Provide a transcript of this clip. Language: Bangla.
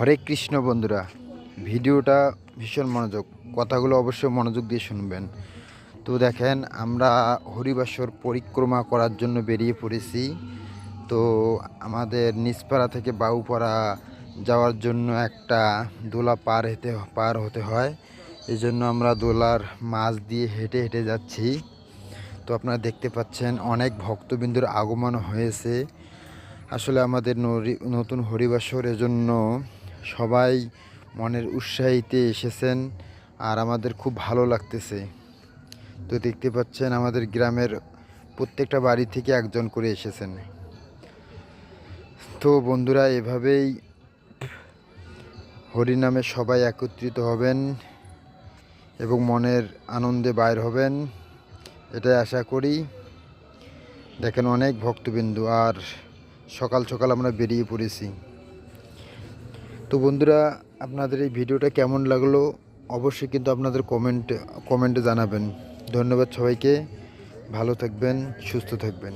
হরে কৃষ্ণ বন্ধুরা, ভিডিওটা ভীষণ মনোযোগ, কথাগুলো অবশ্যই মনোযোগ দিয়ে শুনবেন। তো দেখেন, আমরা হরিবাসর পরিক্রমা করার জন্য বেরিয়ে পড়েছি। তো আমাদের নিচপাড়া থেকে বাউপাড়া যাওয়ার জন্য একটা দোলা পার হেঁটে পার হতে হয়। এই জন্য আমরা দোলার মাছ দিয়ে হেঁটে হেঁটে যাচ্ছি। তো আপনারা দেখতে পাচ্ছেন, অনেক ভক্তবিন্দুর আগমন হয়েছে। আসলে আমাদের নতুন হরিবাসর এজন্য সবাই মনের উৎসাহিতে এসেছেন আর আমাদের খুব ভালো লাগতেছে। তো দেখতে পাচ্ছেন আমাদের গ্রামের প্রত্যেকটা বাড়ি থেকে একজন করে এসেছেন। তো বন্ধুরা, এভাবেই হরিনামে সবাই একত্রিত হবেন এবং মনের আনন্দে বাইর হবেন, এটাই আশা করি। দেখেন অনেক ভক্তবিন্দু, আর সকাল সকাল আমরা বেরিয়ে পড়েছি। তো বন্ধুরা, আপনাদের এই ভিডিওটা কেমন লাগল অবশ্যই কিন্তু আপনাদের কমেন্ট কমেন্টে জানাবেন। ধন্যবাদ সবাইকে। ভালো থাকবেন, সুস্থ থাকবেন।